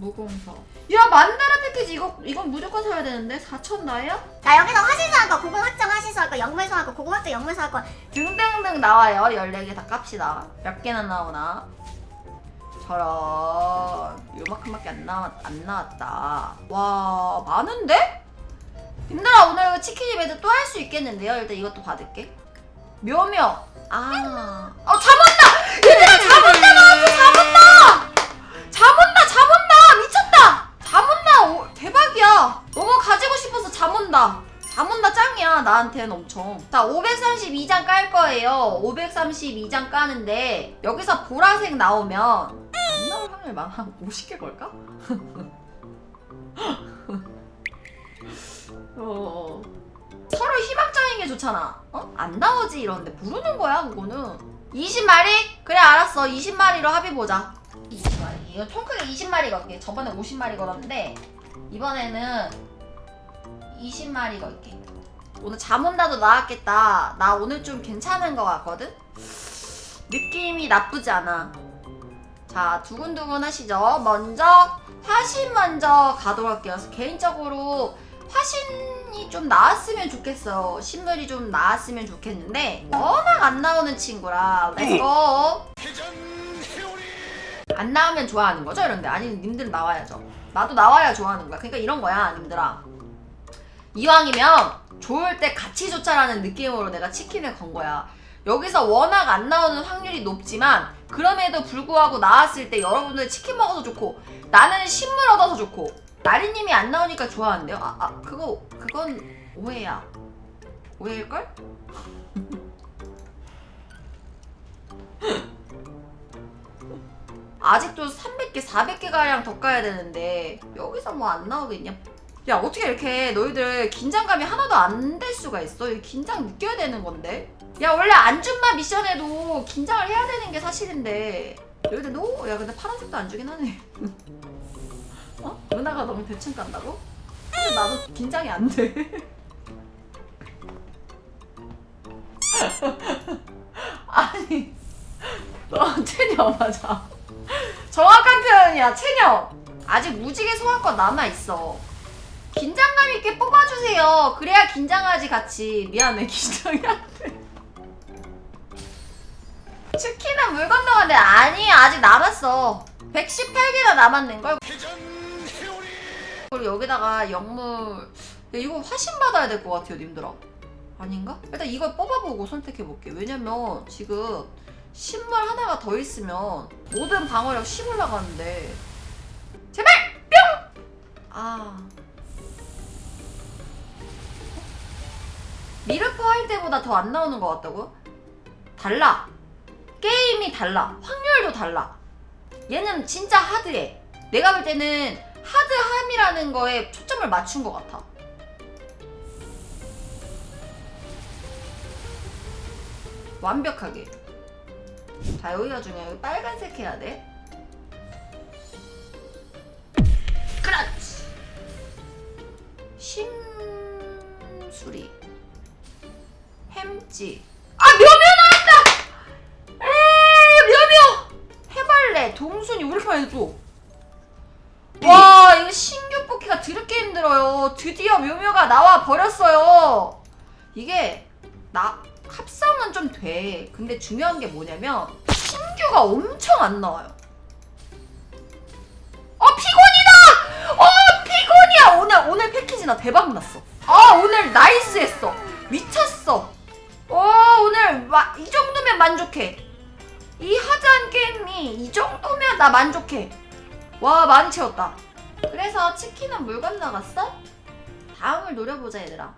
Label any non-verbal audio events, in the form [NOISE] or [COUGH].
무공서. 야 만다라 패키지 이거 이건 무조건 사야 되는데 4천 나야? 자 여기서 화신소 할거 고급 확정 화신소 할거 영물소 할거 고급 확정 영물소 할거 등등등 나와요. 14개 다 깝시다. 몇 개나 나오나? 저런 요만큼밖에 안 나왔 안 나왔다. 와 많은데? 님들아 오늘 치킨 이벤트 또 할 수 있겠는데요? 일단 이것도 받을게. 묘묘. 아. 어 잠온다. 얘들아 잠온다. 짱이야 나한테는 엄청 자 532장 깔 거예요 532장 까는데 여기서 보라색 나오면 안 나올 확률 많아 한 50개 걸까? [LAUGHS] 어. 서로 희망적인 게 좋잖아 어? 안 나오지 이러는데 부르는 거야 그거는 20마리? 그래 알았어 20마리로 합의 보자 20마리 이거 통 크게 20마리 걸게 저번에 50마리 걸었는데 이번에는 20마리 걸게. 오늘 잠 온다도 나왔겠다. 나 오늘 좀 괜찮은 것 같거든? 느낌이 나쁘지 않아. 자, 두근두근 하시죠. 먼저, 화신 먼저 가도록 할게요. 개인적으로 화신이 좀 나왔으면 좋겠어요. 신물이 좀 나왔으면 좋겠는데, 워낙 안 나오는 친구라. 렛츠고! 안 나오면 좋아하는 거죠? 이런데. 아니, 님들은 나와야죠. 나도 나와야 좋아하는 거야. 그러니까 이런 거야, 님들아. 이왕이면 좋을 때 같이 좋자라는 느낌으로 내가 치킨을 건 거야. 여기서 워낙 안 나오는 확률이 높지만 그럼에도 불구하고 나왔을 때 여러분들 치킨 먹어서 좋고 나는 신물 얻어서 좋고 나리님이 안 나오니까 좋아하는데요. 아, 아 그거 그건 오해야. 오해일걸? [LAUGHS] 아직도 300개, 400개 가량 더 까야 되는데 여기서 뭐 안 나오겠냐? 야 어떻게 이렇게 너희들 긴장감이 하나도 안 될 수가 있어? 이 긴장 느껴야 되는 건데. 야 원래 안준마 미션에도 긴장을 해야 되는 게 사실인데 너희들 너무 야 근데 파란색도 안 주긴 하네. [LAUGHS] 어? 은하가 너무 대충 깐다고? 근데 나도 긴장이 안 돼. [LAUGHS] 아니 너 체녀 맞아. 정확한 표현이야 체녀. 아직 무지개 소환권 남아 있어. 긴장감 있게 뽑아주세요. 그래야 긴장하지 같이. 미안해 긴장이 안 돼. 치킨은 물 건너갔는데 아니 아직 남았어. 118개나 남았는 걸. 그리고 여기다가 영물. 야, 이거 화신 받아야 될 것 같아요, 님들아. 아닌가? 일단 이걸 뽑아보고 선택해 볼게. 왜냐면 지금 신물 하나가 더 있으면 모든 방어력 10 올라가는데. 제발 뿅! 아. 할 때보다 더 안 나오는 것 같다고? 달라. 게임이 달라. 확률도 달라. 얘는 진짜 하드해. 내가 볼 때는 하드함이라는 거에 초점을 맞춘 것 같아. 완벽하게. 자, 여기가 중요해. 여기 빨간색 해야 돼. 햄찌. 아, 묘묘 나왔다! 에, 묘묘! 해발레, 동순이 왜 이렇게 많이 줘? 와, 이거 신규 뽑기가 드럽게 힘들어요. 드디어 묘묘가 나와 버렸어요. 이게, 나, 합성은 좀 돼. 근데 중요한 게 뭐냐면, 신규가 엄청 안 나와요. 어, 피곤이다! 어, 피곤이야! 오늘, 오늘 패키지 나 대박 났어. 아, 오늘 나이스 했어. 미쳤어. 와, 오늘 마, 이 정도면 만족해. 이 하자한 게임이 이 정도면 나 만족해. 와, 많이 채웠다. 그래서 치킨은 물 건너갔어? 다음을 노려보자, 얘들아.